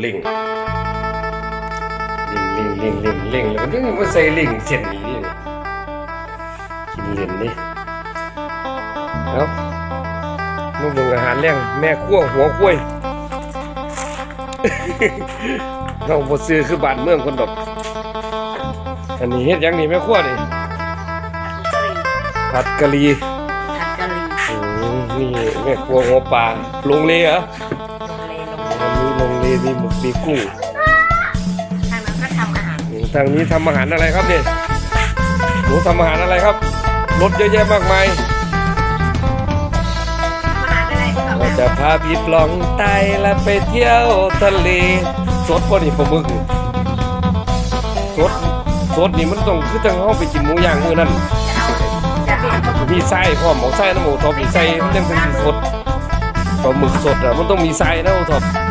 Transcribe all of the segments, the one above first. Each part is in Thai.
เล่งเล่งเล่งเล่งเล่งเล่งแล้วก็ยังมาใส่เล่งเส้นนี้ดิกินเล่นนี่เอามาเบิ่งอาหารแรงแม่ขั้วหัวคุ้ยเราบ่ซื้อคือบ้านเมืองคนดอกอันนี้เฮ็ดหยังนี่แม่ขั้วนี่ผัดกะหรี่ผัดกะหรี่อืมนี่แม่ครัวหัวปลาลงเลยเหรอลงเลลงอั นนี้ลงเลยมีหมึกมีกุ้งทางนั้นก็ทำอาหารอืมทางนี้ทำอาหารอะไรครับเนี่ยหนูทำอาหารอะไรครับรสเยอะแยะมากมายอาหารอะไรก็เราจะพาพี่ปล่องไตและไปเที่ยวทะเลสดป่ะนี่ปลาหมึกนี่สดสดนี่มันต้องคือจังเฮาไปกินหมูย่างมื้อนั้นจะเอาจะเปลี่ยนก็มีไส้พร้อมของไส้น้ำหมูทอปมีไส้มันยังเป็นสดปลาหมึกสดอะมันต้องมีไส้นะโอทอปได้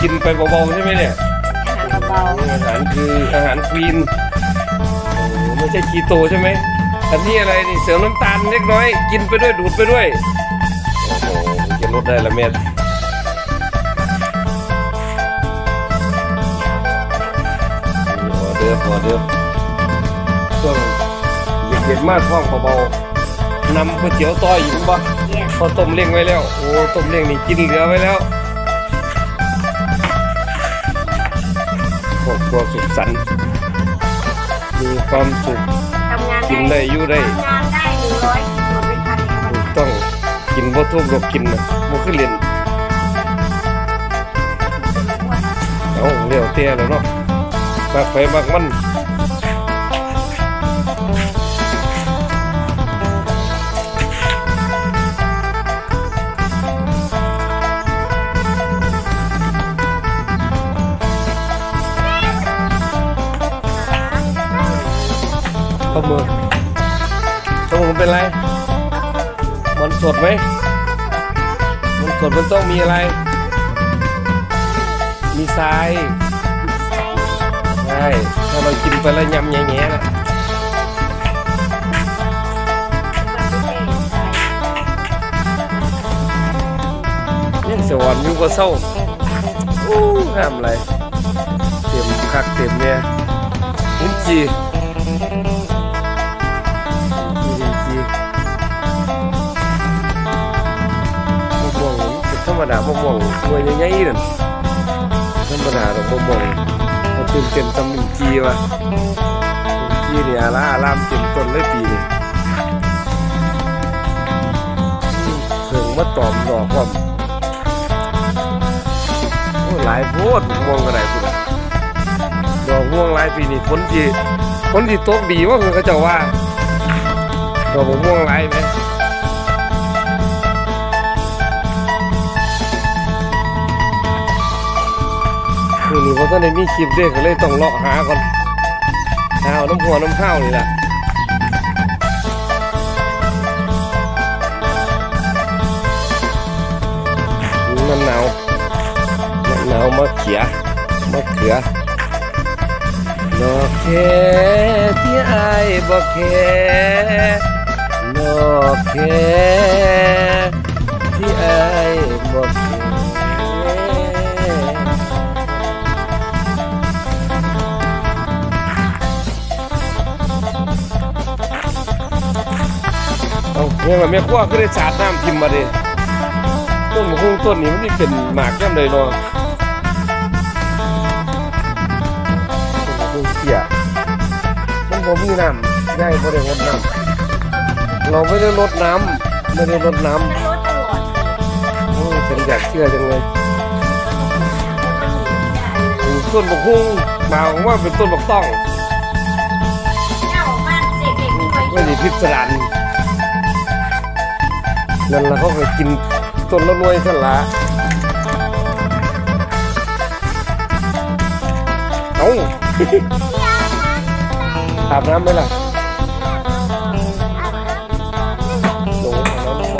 กินไปเบาๆใช่ไหมเนี่ยอาหารเบาอาหารคืออาหารควีนโอ้ไม่ใช่คีโตใช่ไหมอันนี้อะไรนี่เสริมน้ำตาลเล็กน้อย กินไปด้วยดูดไปด้วยโอ้โหมันจะลดได้ละเม็ดนี่ออเดอร์ออเดอร์ช่วงเย็นๆมากท้องเบาๆนำก๋วยเตี๋ยวต่ออีกบ่ๆเยี่ยมพอต้มเล้งไว้แล้ว โอ้ต้มเล้งนี่กินเหลือไว้แล้ว รอบครัวสุขสันต์มีความสุขทำงานกินได้อยู่ได้ทำงานได้หนึ่งร้อยกิโลเป็นพันเองถูกต้องกินบ่ทุกหรอกกินนะมันคือเล่นเอาเลี้ยวเตี้ยแล้วเนาะมักไปมักมัน ข้ามือข้ามือเป็นไรมันสดไหมมันสดมันต้องมีอะไร มีทรายใช่ถ้าเรากินไปแล้วยำแง่ๆนะยังสวรรค์อยู่ก็เศร้าอู้ห้ามอะไร เต็มคักเต็มเนี่ยลิ้นจี รมดามะม่วงหน่วยใหญ่ๆนั่นธรรมดาดอกมะม่วงมันตื่นเต้นตำลิ้นจีวะลิ้นจีเนี่ยอาล่าอามเต็มต้นเลยปีนี้เพิ่งมาตอมดอกควาโอ้หลายโพดม่วงก็ได้พุ่นน่ะดอกม่วงหลายปีนี่ผลที่ผลที่ตกดีว่าคือเขาจ้าว่าดอกม่วงหลายไหม อนี่เพราะตอนนี้มีคลิปเด็กก็เลยต้องเลาะหาก่อนหาเอาน้ำหัวน้ำข้าวนี่แหละน้ำหนาวน้ำหนาวมะเขือมะเขือดอกแค่ที่ไอายบอกแค่ดอกแค่ที่ไอายบอกแค่ เอาเนี่ยมันไม่คว้าก็ได้สาดน้ำทิมมาดิต้นมะฮุ่งต้นนี้มันนี่เป็นหมากแก้มเลยเนาะเป็นเสียมันบ่มีน้ำได้บ่ได้รดน้ำเราไม่ได้รดน้ำไม่ได้รดน้ำโอ้ฉันอยากเชื่อจังเลยต้นบกฮุ้งมาว่าเป็นต้นบกต้องไม่ได้พิสดาร นั่นละเขาก็กินต้นละหน่วยสั่นละเอ้าอาบน้ำไหมล่ะลงน้ำลง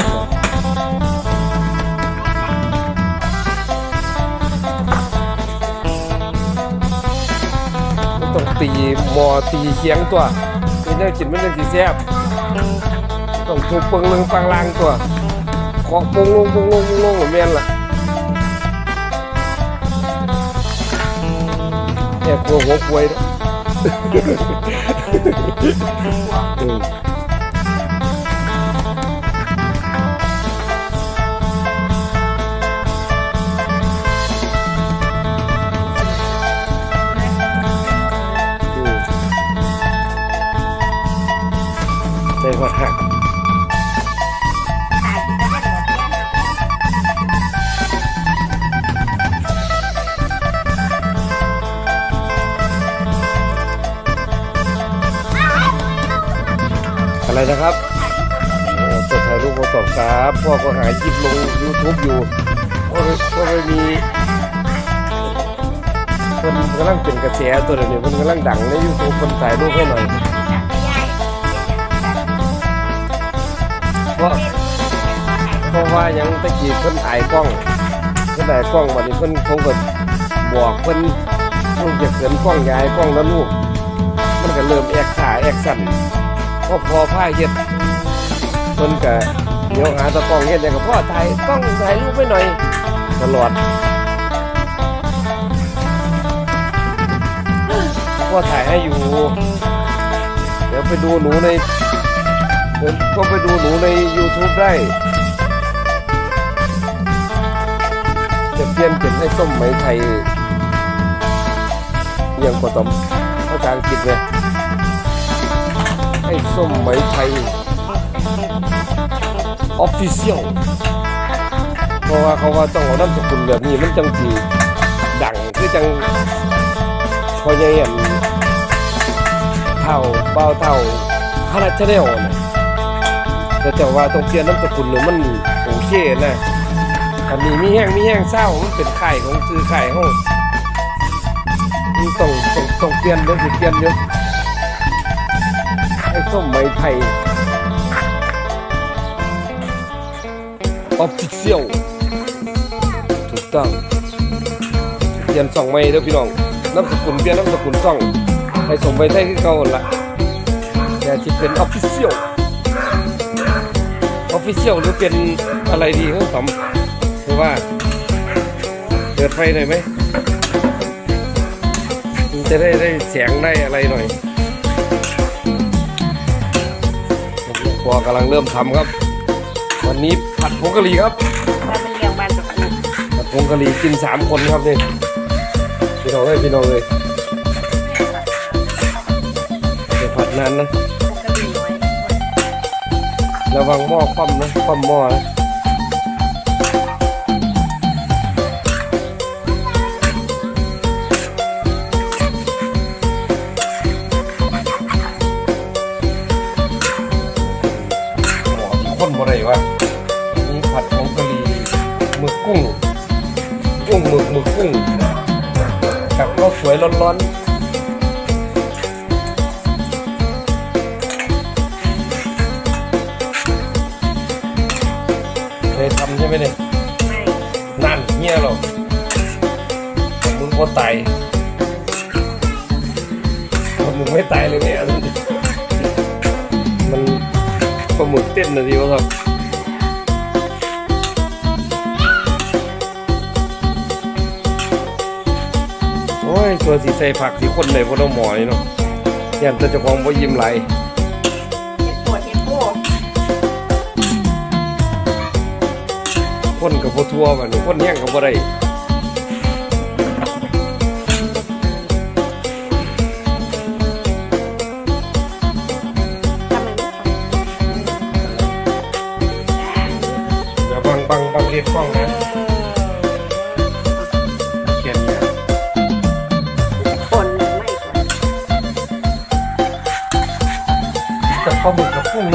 มันต้องตีหมอตีเคียงตัวเป็นแนวกินมันยังสีแซ่บต้องถูกปึงลึงปังลางตัว ขอกปงลงปงลงปงลงเหมือนแม่นล่ะเนี่ยกลัวหัวป่วยนะอืมอืมดหัก อะไรนะครับจดถ่ายรูปมาสอบครับพ่อก็หาคลิปลง YouTube อยู่ก็ไม่ก็ไม่มีคนกำลังเป็นกระแสตัวเดียวนี้คนกำลังดังใน YouTube คนถ่ายรูปให้หน่อยเพราะเพราะว่ายังตะกี้เฟินถ่ายกล้องเฟินถ่ายกล้องวันนี้เฟินเขาก็บอกเฟินลูกจะเขินกล้องยายกล้องแล้วลูกมันก็เริ่มแอกขาแอกสั่น พอพอผ้าเฮ็ดเพิ่นก็เดี๋ยวหาตะกล้องเฮ็ดหยังก็พ่อถ่ายกล้องถ่ายรูปไปหน่อย ตลอดพ่อถ่ายให้อยู่ เดี๋ยวไปดูหนูในเดี๋ยวก็ไปดูหนูใน YouTube ได้ จะเปลี่ยนเป็นให้ส้มไหมไทยเยังกว่าต้มภาษางกฤษเลย ส้มไหมไทย Official เพราะว่าเขาว่าต้องเอาน้ำสกุลแบบนี้มันจังสีดังคือจังพอใหญ่อันเท่าเบาเท่าฮาราชาแนลนะแต่แต่ว่าต้องเปลี่ยนน้ำสกุลหรือมันโอเคนะอันนี้มีแห้งมีแห้งเศร้ามันเป็นไข่ของซื้อไข่ห้องมันต้องต้องต้องเปลี่ยนเดี๋ยวเปลี่ยนเดี๋ยว ส้มไหมไทยออฟฟิเชียลถูกต้องเปลี่ยนส่องไม่เด้อพี่น้องน้ำสกุลเปลี่ยนน้ำสกุลส่องให้สมไปได้คือเก่าหั่นละแต่ที่เป็นออฟฟิเชียลออฟฟิเชียลหรือเป็นอะไรดีครับสมคือว่าเปิดไฟหน่อยไหมจะได้ได้เสียงได้อะไรหน่อย พอกำลังเริ่มทำครับ วันนี้ผัดผงกะหรี่ครับถ้ามันเลี้ยงบ้านสุขภาพผัดผงกะหรี่กินสามคนครับนี่พี่น้องเลยพี่น้องเลยเดี๋ยวผัดนานนะก็ดีไว้ระวังหม้อคว่ำนะคว่ำหม้อนะ หมึกหมึกกุ้งกับข้าวสวยร้อนๆเคยทำใช่ไหมเนี่ยไม่นั่นเงี้ยหรอกมึงก็ตายมึงไม่ตายเลยเนี่ยมันปลาหมึกเต้นนะทีวะครับ ยตัวสีใส่ผักสีคนเลยพวกเราหมอยเนาะยันแตะเจ้าของบ่ยิ้มไหลปวดเจ็บปวดคนกับบ่ทั่วมันคนแห้งกับบ่ได้ทำไมไม่ทำอย่าบังบังบังเรียกกล้องนะ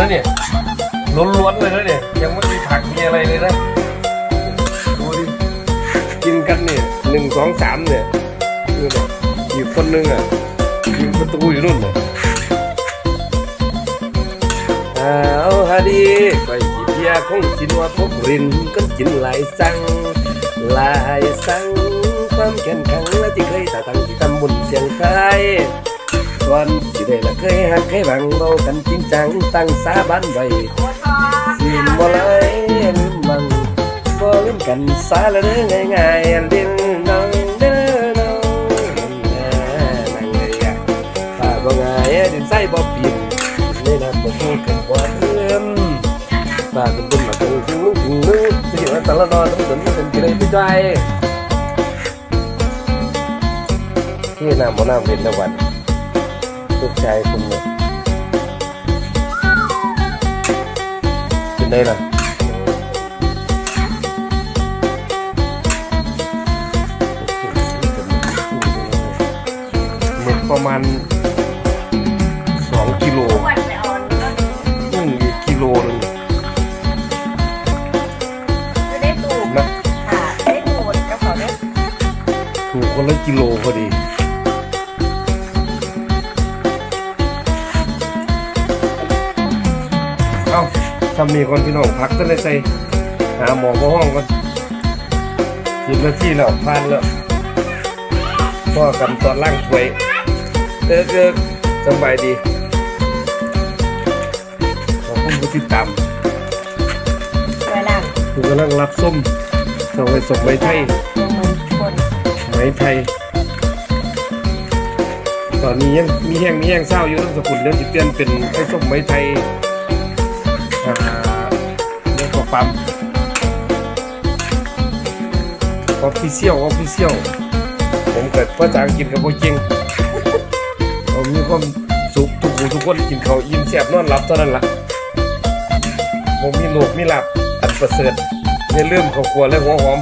นะเนี่ยล้วนๆเลยนะเนี่ยยังไม่มีผักมีอะไรเลยนะดูดิกินกันเนี่ยหนึ่งสองสามเนี่ยนี่เนี่ยอีกคนนึงอะยิงประตูอยู่นู่นเนี่ยเอาฮะดีไปจีเพียคงจินว่าพกรินก็จินหลายสั่งหลายสั่งความแข็งขังและที่เคยตาตั้งที่ตำบุญเสียงไทยก่ อนสิได้ละเคยหักเคยหวังเบากันจริงจังตั้งสาบันไว้โอ้ทอสิบ่ไหลลืมบังบ่ลืมกันสาละเด้อง่ายๆลิ้นน้องเด้อน้องนั่งเลยอะถ้าบ่ง่ายดินใส่บ่ปิ่นนี่นะบ่พูดกันบ่เอื้อมฝากเป็นบุญมาถึงถึงมึงถึงมึงสิว่าตลอดนอนต้องสนเป็นกี่ได้พี่ใจที่น้ำบ่น้ำเล่นละวัน ลูกชายคุณเนี่ยเป็นไงล่ะหมึกประมาณสองกิโลอ้วนไปอ่อนก็นึ่งอีกกิโลหนึงจะได้ตูกนะค่ะได้ตูดกระเป๋าได้ถูกคนละกิโลพอดี ทำมีคนพี่น้องพักกันเลยใส่หาหมอพ่อห้องก่อนสิบนาทีแล้วผ่านแล้วพ่อกันตอนล่างถวยเออเออสบายดีขอบคุณผู้ติดตามไว้ล่างคุณกำลังรับส้มส่งไปส่งไม้ไทยคนไม้ไทย ตอนนี้ยังมีแห้งมีแห้งเศร้าอยู่ต้องสกุลเรื่องจิเปลี่ยนเป็นไอ้ส้มไม้ไทย ปั๊มออฟฟิเชียลออฟฟิเชียลผมเกิดภาษาอังกฤษกับโบจริงผมมีความสุขทุกผู้ทุกคนกินข้าวอิ่มแสบนอนหลับเท่านั้นล่ะผมมีโลกมีหลับอันประเสริฐในเรื่องครอบครัวและหัวหอม